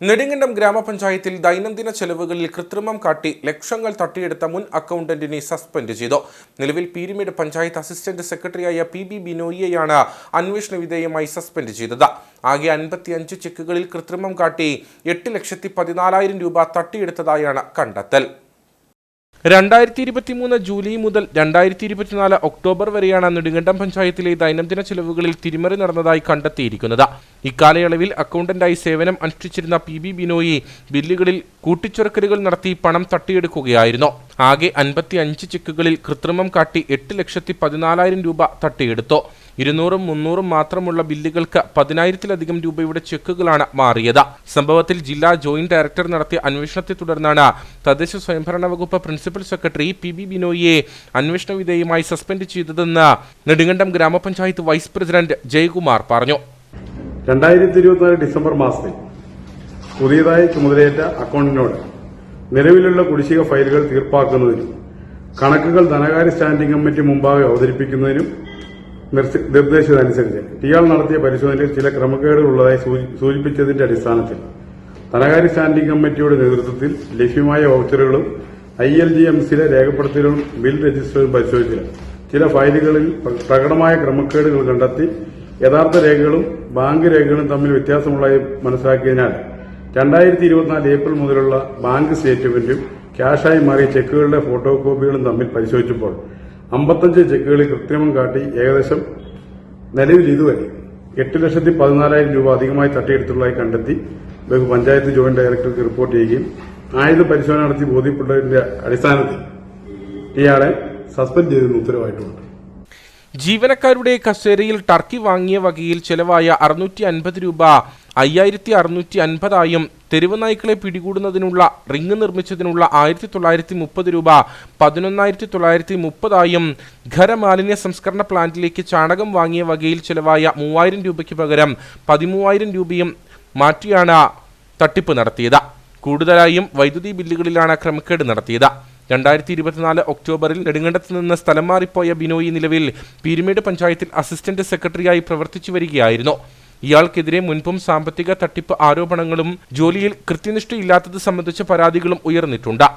നെടുങ്കണ്ടം ഗ്രാമപഞ്ചായത്തിൽ ദൈനംദിന ചെലവുകളിൽ കൃത്രിമം കാട്ടി ലക്ഷങ്ങൾ തട്ടിയെടുത്ത മുൻ അക്കൗണ്ടന്റിനെ സസ്പെൻഡ് ചെയ്തു. നിലവിൽ പീരുമേട് പഞ്ചായത്ത് അസിസ്റ്റന്റ് സെക്രട്ടറിയായ പി ബി ബിനോയിയെയാണ് അന്വേഷണ വിധേയമായി സസ്പെൻഡ് ചെയ്തത്. ആകെ അൻപത്തിയഞ്ച് ചെക്കുകളിൽ കൃത്രിമം കാട്ടി എട്ട് ലക്ഷത്തി പതിനാലായിരം രൂപ തട്ടിയെടുത്തതായാണ് കണ്ടെത്തൽ. രണ്ടായിരത്തി ഇരുപത്തിമൂന്ന് ജൂലൈ മുതൽ രണ്ടായിരത്തി ഇരുപത്തിനാല് ഒക്ടോബർ വരെയാണ് നെടുങ്കണ്ടം പഞ്ചായത്തിലെ ദൈനംദിന ചെലവുകളിൽ തിരിമറി നടന്നതായി കണ്ടെത്തിയിരിക്കുന്നത്. ഇക്കാലയളവിൽ അക്കൗണ്ടന്റായി സേവനം അനുഷ്ഠിച്ചിരുന്ന പി ബി ബിനോയി ബില്ലുകളിൽ കൂട്ടിച്ചേർക്കലുകൾ നടത്തി പണം തട്ടിയെടുക്കുകയായിരുന്നു. ആകെ അൻപത്തി അഞ്ച് ചെക്കുകളിൽ കൃത്രിമം കാട്ടി എട്ട് ലക്ഷത്തി പതിനാലായിരം രൂപ തട്ടിയെടുത്തു. ഇരുന്നൂറും മുന്നൂറും മാത്രമുള്ള ബില്ലുകൾക്ക് പതിനായിരത്തിലധികം രൂപയുടെ ചെക്കുകളാണ് മാറിയത്. സംഭവത്തിൽ ജില്ലാ ജോയിന്റ് ഡയറക്ടർ നടത്തിയ അന്വേഷണത്തെ തുടർന്നാണ് തദ്ദേശ സ്വയംഭരണ വകുപ്പ് പ്രിൻസിപ്പൽ സെക്രട്ടറി പി ബി ബിനോയിയെ അന്വേഷണ വിധേയമായി സസ്പെൻഡ് ചെയ്തതെന്ന് നെടുങ്കണ്ടം ഗ്രാമപഞ്ചായത്ത് വൈസ് പ്രസിഡന്റ് ജയകുമാർ പറഞ്ഞു. രണ്ടായിരത്തി ഇരുപത്തിനാല് ഡിസംബർ മാസത്തിൽ പുതിയതായി ചുമതലയേറ്റ അക്കൗണ്ടിനോട് നിലവിലുള്ള കുടിശ്ശിക ഫയലുകൾ തീർപ്പാക്കുന്നതിനും കണക്കുകൾ ധനകാര്യ സ്റ്റാൻഡിംഗ് കമ്മിറ്റി മുമ്പാകെ അവതരിപ്പിക്കുന്നതിനും നിർദ്ദേശിച്ചതനുസരിച്ച് ഇയാൾ നടത്തിയ പരിശോധനയിൽ ചില ക്രമക്കേടുകൾ ഉള്ളതായി സൂചി- സൂചിപ്പിച്ചതിന്റെ അടിസ്ഥാനത്തിൽ ധനകാര്യ സ്റ്റാൻഡിംഗ് കമ്മിറ്റിയുടെ നേതൃത്വത്തിൽ ലഭ്യമായ വൗച്ചറുകളും ഐ എൽ ജി എം സിയിലെ രേഖപ്പെടുത്തലുകളും ബിൽ രജിസ്റ്ററും പരിശോധിച്ചില്ല. ചില ഫയലുകളിൽ പ്രകടമായ ക്രമക്കേടുകൾ കണ്ടെത്തി യഥാർത്ഥ രേഖകളും ബാങ്ക് രേഖകളും തമ്മിൽ വ്യത്യാസമുള്ളതായി മനസ്സിലാക്കിയതിനാൽ രണ്ടായിരത്തി ഇരുപത്തിനാല് ഏപ്രിൽ മുതലുള്ള ബാങ്ക് സ്റ്റേറ്റ്മെന്റും ക്യാഷായി മാറിയ ചെക്കുകളുടെ ഫോട്ടോ കോപ്പികളും തമ്മിൽ പരിശോധിച്ചപ്പോൾ അമ്പത്തഞ്ച് ചെക്കുകളിൽ കൃത്രിമം കാട്ടി ഏകദേശം നിലവിൽ ഇതുവരെ എട്ട് ലക്ഷത്തി പതിനാലായിരം രൂപ അധികമായി തട്ടിയെടുത്തുള്ളതായി കണ്ടെത്തി ബഹു പഞ്ചായത്ത് ജോയിന്റ് ഡയറക്ടർക്ക് റിപ്പോർട്ട് ചെയ്യുകയും ആയുധ പരിശോധന നടത്തി ബോധ്യപ്പെട്ടതിന്റെ അടിസ്ഥാനത്തിൽ ഇയാളെ സസ്പെൻഡ് ചെയ്തെന്ന് ഉത്തരവായിട്ടുണ്ട്. ജീവനക്കാരുടെ കസേരയിൽ ടർക്കി വാങ്ങിയ വകയിൽ ചെലവായ അറുന്നൂറ്റി അൻപത് രൂപ അയ്യായിരത്തി അറുന്നൂറ്റി അൻപതായും തെരുവ് നായ്ക്കളെ പിടികൂടുന്നതിനുള്ള റിങ് നിർമ്മിച്ചതിനുള്ള ആയിരത്തി തൊള്ളായിരത്തി മുപ്പത് രൂപ പതിനൊന്നായിരത്തി തൊള്ളായിരത്തി മുപ്പതായും ഖരമാലിന്യ സംസ്കരണ പ്ലാന്റിലേക്ക് ചാണകം വാങ്ങിയ വകയിൽ ചെലവായ മൂവായിരം രൂപയ്ക്ക് പകരം പതിമൂവായിരം രൂപയും മാറ്റിയാണ് തട്ടിപ്പ് നടത്തിയത്. കൂടുതലായും വൈദ്യുതി ബില്ലുകളിലാണ് ക്രമക്കേട് നടത്തിയത്. രണ്ടായിരത്തി ഇരുപത്തിനാല് ഒക്ടോബറിൽ നെടുങ്കണ്ടത്ത് നിന്ന് സ്ഥലം മാറിപ്പോയ ബിനോയി നിലവിൽ പീരുമേട് പഞ്ചായത്തിൽ അസിസ്റ്റന്റ് സെക്രട്ടറിയായി പ്രവർത്തിച്ചു വരികയായിരുന്നു. ഇയാൾക്കെതിരെ മുൻപും സാമ്പത്തിക തട്ടിപ്പ് ആരോപണങ്ങളും ജോലിയിൽ കൃത്യനിഷ്ഠയില്ലാത്തത് സംബന്ധിച്ച പരാതികളും ഉയർന്നിട്ടുണ്ട്.